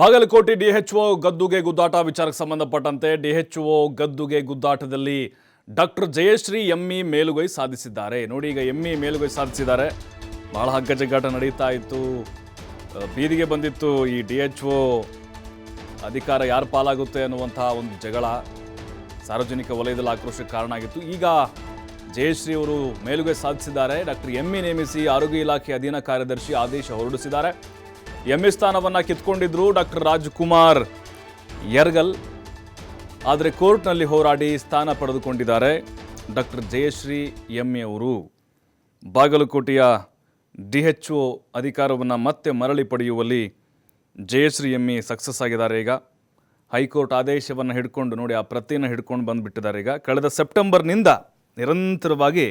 Bagalkot DHO ಗದ್ದುಗೆ ಗುದ್ದಾಟ ವಿಚಾರಕ್ಕೆ ಸಂಬಂಧಪಟ್ಟಂತೆ ಡಿಎಚ್ಒ ಗದ್ದುಗೆ ಗುದ್ದಾಟದಲ್ಲಿ ಡಾಕ್ಟರ್ ಜಯಶ್ರೀ ಎಮ್ಮಿ ಮೇಲುಗೈ ಸಾಧಿಸಿದ್ದಾರೆ. ನೋಡಿ ಈಗ ಎಮ್ಮಿ ಮೇಲುಗೈ ಸಾಧಿಸಿದ್ದಾರೆ. ಬಹಳ ಹಗ್ಗಜಗ್ಗಾಟ ನಡೀತಾ ಇತ್ತು. ಬೀದಿಗೆ ಬಂದಿತ್ತು ಈ ಡಿಎಚ್ಒ. ಅಧಿಕಾರ ಯಾರು ಪಾಲಾಗುತ್ತೆ ಅನ್ನುವಂತಹ ಒಂದು ಜಗಳ ಸಾರ್ವಜನಿಕ ವಲಯದಲ್ಲಿ ಆಕ್ರೋಶಕ್ಕೆ ಕಾರಣ ಆಗಿತ್ತು. ಈಗ ಜಯಶ್ರೀ ಅವರು ಮೇಲುಗೈ ಸಾಧಿಸಿದ್ದಾರೆ. ಡಾಕ್ಟರ್ ಎಮ್ಮಿ ನೇಮಿಸಿ ಆರೋಗ್ಯ ಇಲಾಖೆ ಅಧೀನ ಕಾರ್ಯದರ್ಶಿ ಆದೇಶ ಹೊರಡಿಸಿದ್ದಾರೆ. ಎಮ್ಮಿ ಸ್ಥಾನವನ್ನು ಕಿತ್ಕೊಂಡಿದ್ರು ಡಾಕ್ಟರ್ ರಾಜ್ಕುಮಾರ್. ಯರ್ಗಲ್, ಆದರೆ ಕೋರ್ಟ್ನಲ್ಲಿ ಹೋರಾಡಿ ಸ್ಥಾನ ಪಡೆದುಕೊಂಡಿದ್ದಾರೆ ಡಾಕ್ಟರ್ ಜಯಶ್ರೀ ಎಮ್ಮಿ ಅವರು. ಬಾಗಲಕೋಟೆಯ ಡಿ ಎಚ್ ಒ ಅಧಿಕಾರವನ್ನು ಮತ್ತೆ ಮರಳಿ ಪಡೆಯುವಲ್ಲಿ ಜಯಶ್ರೀ ಎಮ್ಮಿ ಸಕ್ಸಸ್ ಆಗಿದ್ದಾರೆ ಈಗ. ಹೈಕೋರ್ಟ್ ಆದೇಶವನ್ನು ಹಿಡ್ಕೊಂಡು ನೋಡಿ ಆ ಪ್ರತಿಯನ್ನು ಹಿಡ್ಕೊಂಡು ಬಂದುಬಿಟ್ಟಿದ್ದಾರೆ ಈಗ. ಕಳೆದ ಸೆಪ್ಟೆಂಬರ್ನಿಂದ ನಿರಂತರವಾಗಿ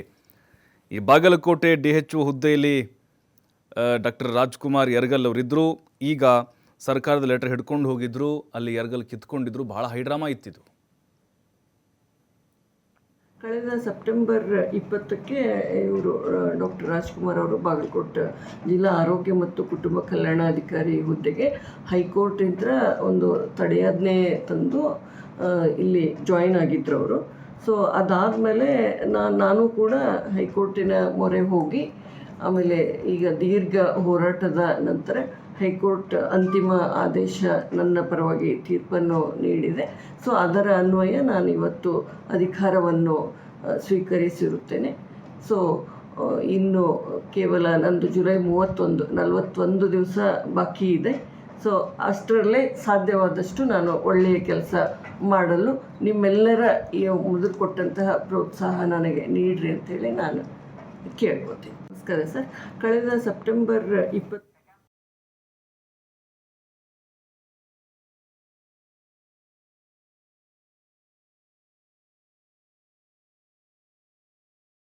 ಈ ಬಾಗಲಕೋಟೆ ಡಿ ಎಚ್ ಒ ಹುದ್ದೆಯಲ್ಲಿ ಡಾಕ್ಟರ್ ರಾಜ್ಕುಮಾರ್ ಯರ್ಗಲ್ ಅವರಿದ್ದರು ಈಗ ಸರ್ಕಾರದ ಲೆಟರ್ ಹಿಡ್ಕೊಂಡು ಹೋಗಿದ್ರು, ಅಲ್ಲಿ ಯರ್ಗಲ್ ಕಿತ್ಕೊಂಡಿದ್ರು, ಬಹಳ ಹೈಡ್ರಾಮಾ ಇತ್ತಿದು. ಕಳೆದ ಸೆಪ್ಟೆಂಬರ್ ಇಪ್ಪತ್ತಕ್ಕೆ ಇವರು ಡಾಕ್ಟರ್ ರಾಜ್ಕುಮಾರ್ ಅವರು ಬಾಗಲಕೋಟೆ ಜಿಲ್ಲಾ ಆರೋಗ್ಯ ಮತ್ತು ಕುಟುಂಬ ಕಲ್ಯಾಣಾಧಿಕಾರಿ ಹುದ್ದೆಗೆ ಹೈಕೋರ್ಟಿಂದ ಒಂದು ತಡೆಯಾಜ್ಞೆ ತಂದು ಇಲ್ಲಿ ಜಾಯಿನ್ ಆಗಿದ್ರು ಅವರು. ಸೊ ಅದಾದಮೇಲೆ ನಾನು ನಾನು ಕೂಡ ಹೈಕೋರ್ಟಿನ ಮೊರೆ ಹೋಗಿ ಆಮೇಲೆ ಈಗ ದೀರ್ಘ ಹೋರಾಟದ ನಂತರ ಹೈಕೋರ್ಟ್ ಅಂತಿಮ ಆದೇಶ ನನ್ನ ಪರವಾಗಿ ತೀರ್ಪನ್ನು ನೀಡಿದೆ. ಸೊ ಅದರ ಅನ್ವಯ ನಾನು ಇವತ್ತು ಅಧಿಕಾರವನ್ನು ಸ್ವೀಕರಿಸಿರುತ್ತೇನೆ. ಸೊ ಇನ್ನು ಕೇವಲ ನಂದು ಜುಲೈ ಮೂವತ್ತೊಂದು, ನಲವತ್ತೊಂದು ದಿವಸ ಬಾಕಿ ಇದೆ. ಸೊ ಅಷ್ಟರಲ್ಲೇ ಸಾಧ್ಯವಾದಷ್ಟು ನಾನು ಒಳ್ಳೆಯ ಕೆಲಸ ಮಾಡಲು ನಿಮ್ಮೆಲ್ಲರ ಈ ಮುದುರು ಕೊಟ್ಟಂತಹ ಪ್ರೋತ್ಸಾಹ ನನಗೆ ನೀಡ್ರಿ ಅಂತೇಳಿ ನಾನು ಕೇಳ್ಕೊತೀನಿ. ನಮಸ್ಕಾರ ಸರ್. ಕಳೆದ ಸೆಪ್ಟೆಂಬರ್ ಇಪ್ಪತ್ತು